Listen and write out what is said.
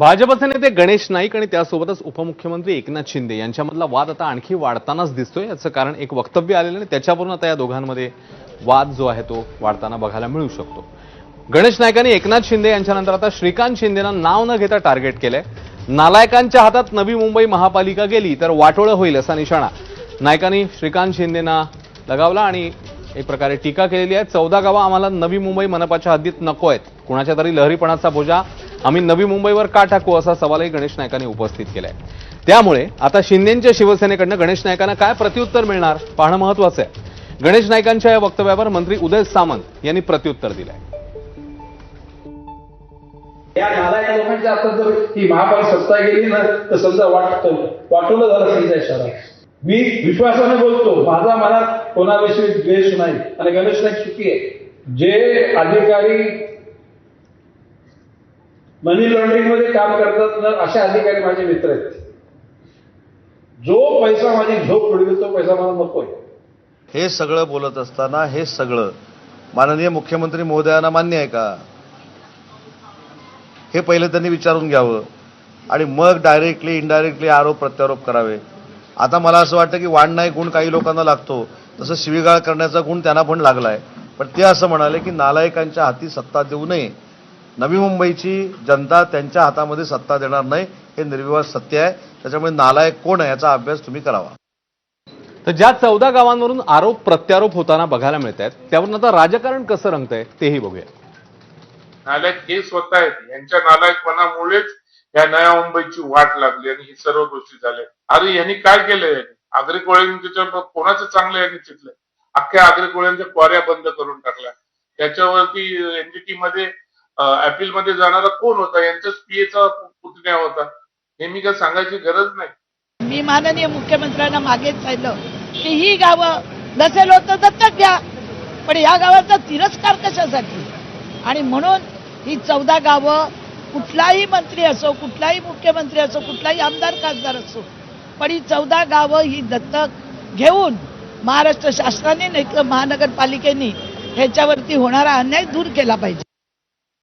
भाजपचे नेते गणेश नाईक आणि त्यासोबतच उपमुख्यमंत्री एकनाथ शिंदे यांच्यामधला वाद आता आणखी वाढतानाच दिसतोय. याचं कारण एक वक्तव्य आलेलं आणि त्याच्यावरून आता या दोघांमध्ये वाद जो आहे तो वाढताना बघायला मिळू शकतो. गणेश नाईकांनी एकनाथ शिंदे यांच्यानंतर आता श्रीकांत शिंदेना नाव न घेता टार्गेट केलंय. नालायकांच्या हातात नवी मुंबई महापालिका गेली तर वाटोळं होईल असा निशाणा. नायकांनी श्रीकांत शिंदेना लगावला आणि एक प्रकारे टीका केलेली आहे. चौदा गावं आम्हाला नवी मुंबई मनपाच्या हद्दीत नको आहेत कुणाच्या तरी लहरीपणाचा बोजा आम्ही नवी मुंबईवर का टाकू असा सवालही गणेश नायकांनी उपस्थित केलाय. त्यामुळे आता शिंदेच्या शिवसेनेकडनं गणेश नायकांना काय प्रत्युत्तर मिळणार पाहणं महत्वाचं आहे. गणेश नायकांच्या या वक्तव्यावर मंत्री उदय सामंत यांनी प्रत्युत्तर दिलंय. या नालायक लोकांच्या आता जर ही महापालिका सत्ता गेली ना तर समजा वाटत वाटवलं झालं समजा या शहरात. मी विश्वासाने बोलतो माझा मनात कोणाविषयी द्वेष नाही. आणि गणेश नाईक चुकी आहे. जे अधिकारी मनी लॉन्ड्रिंगमध्ये काम करतात असे अधिकारी माझे मित्र आहेत. जो पैसा माझी झोप उडवेल तो पैसा मला नकोय. हे सगळं बोलत असताना हे सगळं माननीय मुख्यमंत्री महोदयांना मान्य आहे का? हे पहिले त्यांनी विचारून घ्यावं आणि मग डायरेक्टली इनडायरेक्टली आरोप प्रत्यारोप करावे. आता मला असं वाटतं की वाढ नाही गुण काही लोकांना लागतो. तसं शिवीगाळ करण्याचा गुण त्यांना पण लागलाय. पण ते असं म्हणाले की नालायकांच्या हाती सत्ता देऊ नये. नवी मुंबईची जनता त्यांच्या हातामध्ये सत्ता देणार नाही हे निर्विवाद सत्य आहे. त्याच्यामुळे नालायक कोण आहे याचा अभ्यास तुम्ही करावा. तर ज्या चौदा गावांवरून आरोप प्रत्यारोप होताना बघायला मिळत आहेत त्यावरून आता राजकारण कसं रंगतंय तेही बघूया. नालायक हे स्वतः आहेत यांच्या नालायकपणामुळेच या नव्या मुंबईची वाट लागली आणि ही सर्व गोष्टी झाल्या. अरे यांनी काय केलंय? आगरी कोळ्यांनी त्याच्या कोणाचं चांगलं यांनी चितलंय. अख्ख्या आगरी कोळ्यांच्या क्वाऱ्या बंद करून टाकल्या. त्याच्यावरती एनजीटी मध्ये अपील मध्ये जाणारा कोण होता? यांच्याच पीएचा पुतण्या होता. हे मी काय सांगायची गरज नाही. मी माननीय मुख्यमंत्र्यांना मागेच सांगितलं की ही गावं नसेल होतं दत्तक घ्या. पण या गावाचा तिरस्कार कशासाठी? आणि म्हणून ही चौदा गावं कुठलाही मंत्री असो कुठलाही मुख्यमंत्री असो कुठलाही आमदार खासदार असो पण ही चौदा गावं ही दत्तक घेऊन महाराष्ट्र शासनाने नाही तर महानगरपालिकेने ह्याच्यावरती होणारा अन्याय दूर केला पाहिजे.